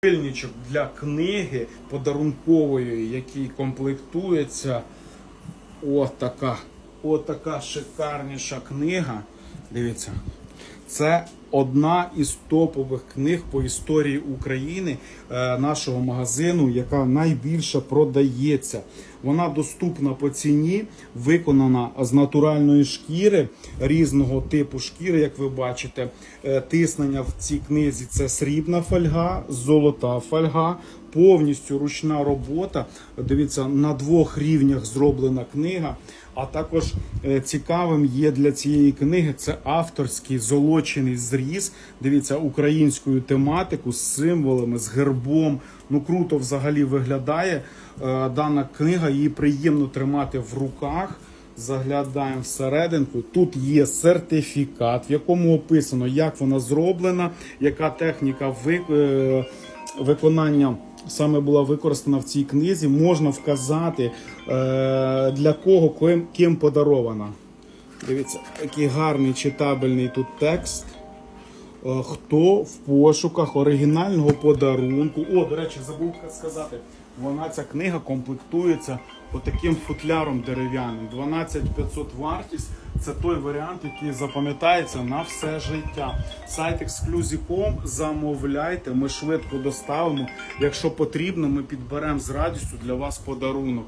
Пильничок для книги подарункової, який комплектується. Отака. Отака шикарніша книга. Дивіться. Це одна із топових книг по історії України е, нашого магазину, яка найбільше продається. Вона доступна по ціні, виконана з натуральної шкіри різного типу шкіри, як ви бачите. Е, Тиснення в цій книзі це срібна фольга, золота фольга, повністю ручна робота. Дивіться, на двох рівнях зроблена книга. А також е, цікавим є для цієї книги це авторський золочений зріз. Дивіться, українською тематику з символами, з гербом. Ну круто взагалі виглядає е, дана книга. Її приємно тримати в руках. Заглядаємо всерединку. Тут є сертифікат, в якому описано, як вона зроблена, яка техніка е, виконання саме була використана в цій книзі. Можна вказати е, для кого ким подарована. Дивіться, який гарний читабельний тут текст. Е, Хто в пошуках оригінального подарунку. О, до речі, забув сказати. Вона ця книга комплектується отаким футляром дерев'яним. 12500 вартість. Це той варіант, який запам'ятається на все життя. Сайт Exclusive.com, замовляйте, ми швидко доставимо. Якщо потрібно, ми підберемо з радістю для вас подарунок.